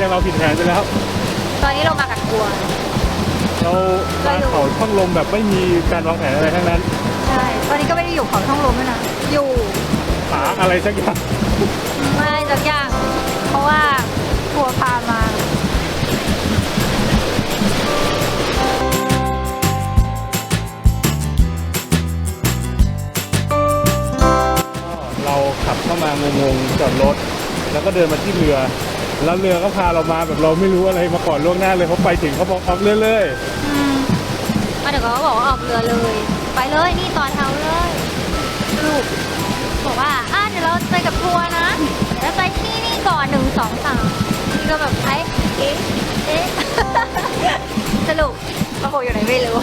จากเราผิดแผนไปแล้ว ตอนนี้เรามากับทัวร์เรามาเขาช่องลมแบบไม่มีการวางแผนอะไรทั้งนั้นใช่ตอนนี้ก็ไม่ได้อยู่เขาช่องลมด้วยนะอยู่หาอะไรสักอย่างไม่สักอย่างเพราะว่าทัวร์พามาเราขับเข้ามางงๆจอดรถ แล้วก็เดินมาที่เรือ แล้วเรือก็พาเรามาแบบเราไม่รู้อะไรมาก่อนล่วงหน้าเลยเขาไปถึงเขาบอกออกเรือเลยอืมมาเดี๋ยวเขาก็บอกว่าออกเรือเลย ไปเลยนี่ต่อแถวเลยสรุปบอกว่าอะเดี๋ยวเราไปกับทัวร์นะเดี๋ยวไปที่นี่ก่อนหนึ่งสองสามนี่ก็แบบไอ้เอ๊ะเอ๊ะ สรุปโอ้โหอยู่ไหนไม่รู้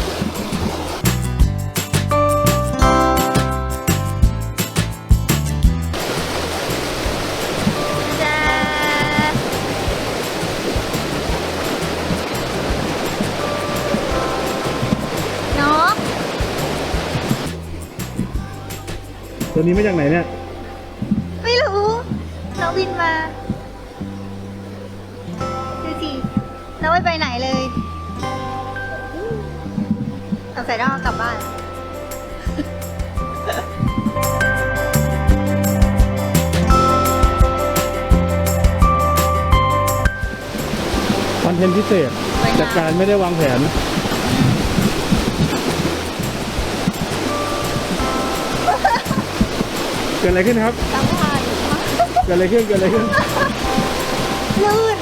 ตัวนี้มาจากไหนเนี่ย ไม่รู้ น้องบินมา ดูสิ น้องไม่ไปไหนเลยสงสัยต้องเอากลับบ้านคอนเทนต์พิเศษสวยงามจากการไม่ได้วางแผน กิดอะไรขึ้นครับตั้งทายเกิดอะไรขึ้นเกิดอะไรขึ้นลื่น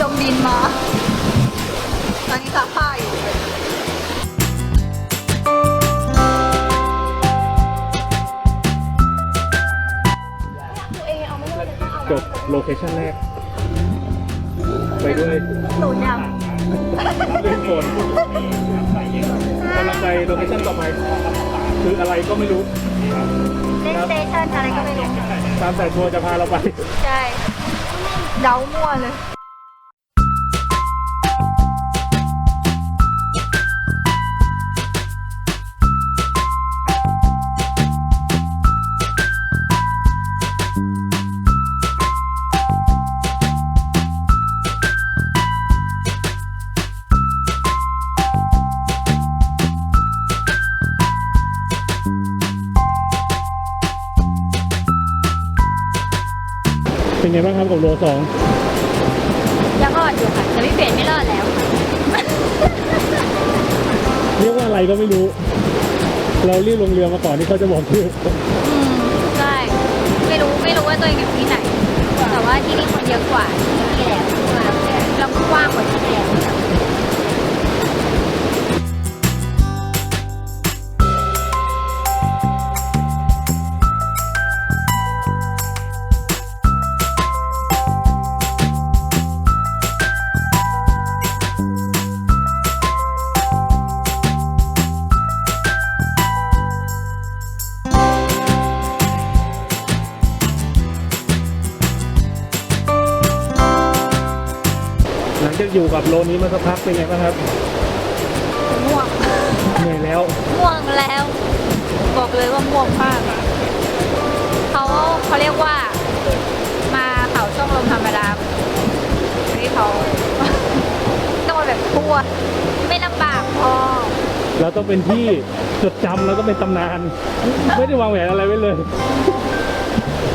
จมดินมา ตอนนี้ซักผ้าอยู่จบโลเคชั่นแรก ไปด้วยตูดยังเรื่องฝนกำลัง ไปโลเคชั่นต่อไป คืออะไรก็ไม่รู้เล่นสเตชันอะไรก็ไม่รู้ ตามสายทัวร์จะพาเราไป ใช่ เดามั่วเลย เป็นไงบ้างครับกับโลสองยังรอดอยู่ค่ะแต่พี่เปลี่ยนไม่รอดแล้วค่ะเรียกว่าอะไรก็ไม่รู้ เรารีบลงเรือมาก่อนที่เขาจะบอกชื่ออืมใช่ไม่รู้ไม่รู้ว่าตัวเองอยู่ที่ไหน แต่ว่าที่นี่คนเยอะกว่าที่แล้วแล้วก็กว้างกว่าที่แล้ว อยู่กับโลนี้มาสักพักเป็นไงบ้างครับม่วงเหนื่อยแล้ว ม่วงแล้ว บอกเลยว่าม่วงมากเขาเขาเรียกว่า มาเขาช่องลมธรรมดาที่เขา ต้องมาแบบทั่วไม่ลำบากพอเราต้องเป็นที่จดจำแล้วก็เป็นตำนาน ไม่ได้วางแผนอะไรไว้เลย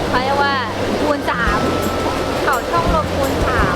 เขาเรียกว่าคูณสามเขาช่องลมคูณสาม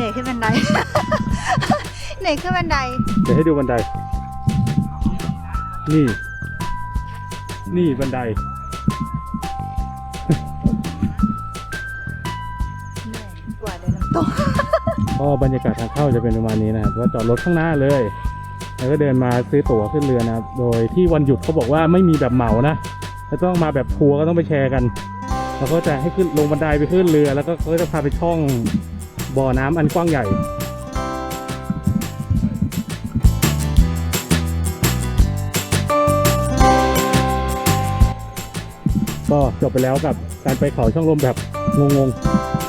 นื่อยขึ้นบันได เหนื่อยขึ้นบันได เดี๋ยวให้ดูบันได นี่ นี่บันได เหนื่อยกว่าเดินน้ำตกก็บรรยากาศทางเข้าจะเป็นประมาณนี้นะครับก็จอดรถข้างหน้าเลย แล้วก็เดินมาซื้อตั๋วขึ้นเรือนะครับ โดยที่วันหยุดเขาบอกว่าไม่มีแบบเหมานะแล้วต้องมาแบบทัวร์ก็ต้องไปแชร์กัน แล้วก็จะให้ขึ้นลงบันไดไปขึ้นเรือ แล้วก็เขาก็จะพาไปช่อง บ่อน้ำอันกว้างใหญ่ ก็จบไปแล้วกับการไปเขาช่องลมแบบงง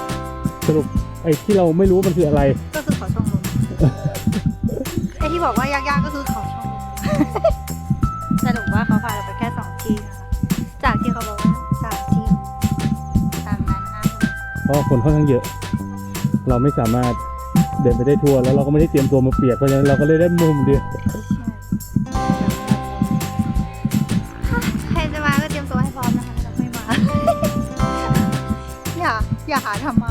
ๆ สรุปไอ้ที่เราไม่รู้มันคืออะไร ก็คือเขาช่องลมไอที่บอกว่ายากๆก็คือเขาช่องลมสรุปว่าเขาพาเราไปแค่สองที่นะคะจากที่เขาบอกว่าสามที่ตามนั้นนะคะเพราะคนค่อนข้างเยอะ เราไม่สามารถเดินไปได้ทั่วแล้วเราก็ไม่ได้เตรียมตัวมาเปียกเพราะฉะนั้นเราก็เลยได้มุมเดียวใครจะมาก็เตรียมตัวให้พร้อมนะคะจะไม่มา อย่าอย่าหาทำมา